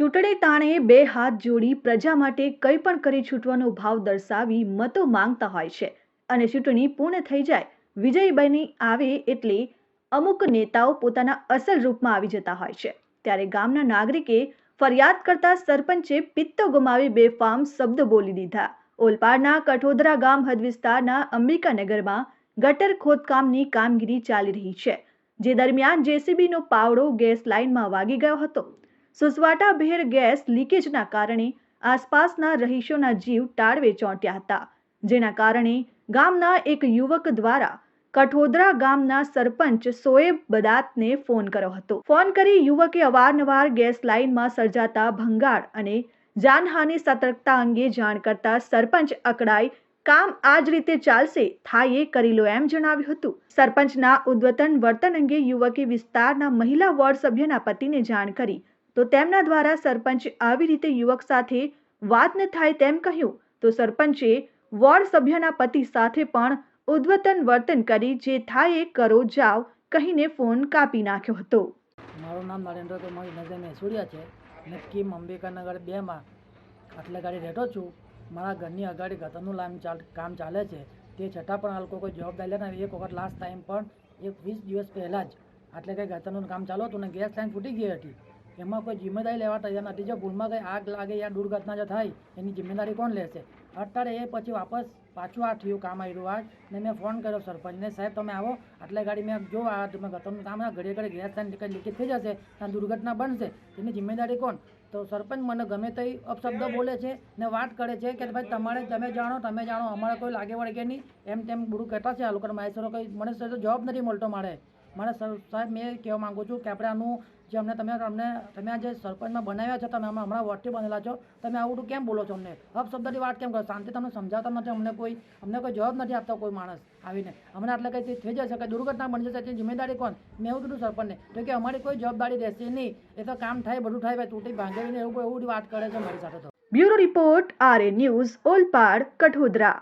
ચૂંટણી તાણે બે હાથ જોડી પ્રજા માટે કંઈ પણ કરી છૂટવાનો ભાવ દર્શાવી મતો માંગતા હોય છે. અને ચૂંટણી પૂર્ણ થઈ જાય વિજય બની આવે એટલે અમુક નેતાઓ પોતાના અસલ રૂપમાં આવી જતા હોય છે. ત્યારે ગામના નાગરિકે ફરિયાદ કરતા સરપંચે પિત્તો ગુમાવી બેફામ શબ્દ બોલી દીધા. ઓલપાડના કઠોદરા ગામ હદ વિસ્તારના અંબિકાનગરમાં ગટર ખોદકામની કામગીરી ચાલી રહી છે. જે દરમિયાન જેસીબીનો પાવડો ગેસ લાઇનમાં વાગી ગયો હતો. સુસવાટાભેર ગેસ લીકેજના કારણે આસપાસના રહીશોના જીવ ટાળવે ચોંટ્યા હતા, જેના કારણે ગામના એક યુવક દ્વારા કઠોદરા ગામના સરપંચ સોએબ બદાતને ફોન કર્યો હતો. ફોન કરી યુવકે અવારનવાર ગેસ લાઇનમાં સર્જાતા ભંગાણ અને જાનહાનિ સતર્કતા અંગે જાણ કરતા સરપંચ અકડાઈ કામ આ જ રીતે ચાલશે થાય એ કરી લો એમ જણાવ્યું હતું. સરપંચના ઉદ્વતન વર્તન અંગે યુવકે વિસ્તારના મહિલા વોર્ડ સભ્યના પતિને જાણ કરી તો તેમના દ્વારા સરપંચ આવી રીતે યુવક સાથે વાત ન થાય તેમ કહ્યું. તો સરપંચે વોર્ડ સભ્યના પતિ સાથે પણ ઉદ્વતન વર્તન કરી જે થાય એ કરો જાવ કહીને ફોન કાપી નાખ્યો હતો. મારું નામ નરેન્દ્ર કુમાર નજર મેસુડિયા છે. અને કિમ અંબિકાનગર બેમાં આટલે ગાડી રહેતો છું? મારા ઘરની અગાડી ગટરનું લામ ચાલ, કામ ચાલે છે. તે છતાં પણ આ લોકો કોઈ જવાબદારી લેતા એક વખત લાસ્ટ ટાઈમ પણ એક વીસ દિવસ પહેલાં જ આટલે કંઈ ગટરનું કામ ચાલુ હતું ને ગેસ લાઈન ફૂટી ગઈ હતી. એમાં કોઈ જિમ્મેદારી લેવા તૈયાર નથી જો ભૂલમાં કંઈ આગ લાગે યા દુર્ઘટના જો થાય એની જિમ્મેદારી કોણ લેશે? અત્યારે એ પછી વાપસ પાછું આ થયું કામ આવ્યું આજ ને મેં ફોન કર્યો સરપંચને સાહેબ તમે આવો આટલે ગાડી મેં જો આ તમે ગટરનું કામ ઘડે ઘડે ગેસ લાઈન કંઈ લીકેજ થઈ જશે ત્યાં દુર્ઘટના બનશે તેની જિમ્મેદારી કોણ? તો સરપંચ મને ગમે તે અપશબ્દ બોલે છે ને વાત કરે છે કે ભાઈ તમારે તમે જાણો તમે જાણો અમારે કોઈ લાગે વળગે નહીં એમ તેમ બુરું કહેતા છે આ લોકો માહેશ્વરો કંઈ મને તો જવાબ નથી મળતો મારે. મારે સર- સાહેબ મેં કહેવા માગું છું કે આપણે આનું જે અમને તમે અમને તમે આ જે સરપંચમાં બનાવ્યા છો, તમે હમણાં વોટથી બનેલા છો, તમે આવું બધું કેમ બોલો છો અમને? અપશબ્દની વાત કેમ કરો? શાંતિ તમને સમજાવતા નથી, અમને કોઈ અમને કોઈ જવાબ નથી આપતો કોઈ માણસ આવીને. અમને આટલે કંઈ થઈ જશે કે દુર્ઘટના બની જશે, તેની જિમ્મેદારી કોણ? મેં એવું કીધું સરપંચને તો કે અમારી કોઈ જવાબદારી રહેશે નહીં, એ તો કામ થાય, બધું થાય, ભાઈ, તૂટી ભાંગેવીને એવું એવું વાત કરે છે મારી સાથે તો. Bureau report, RA news, Olpad, Kathodara.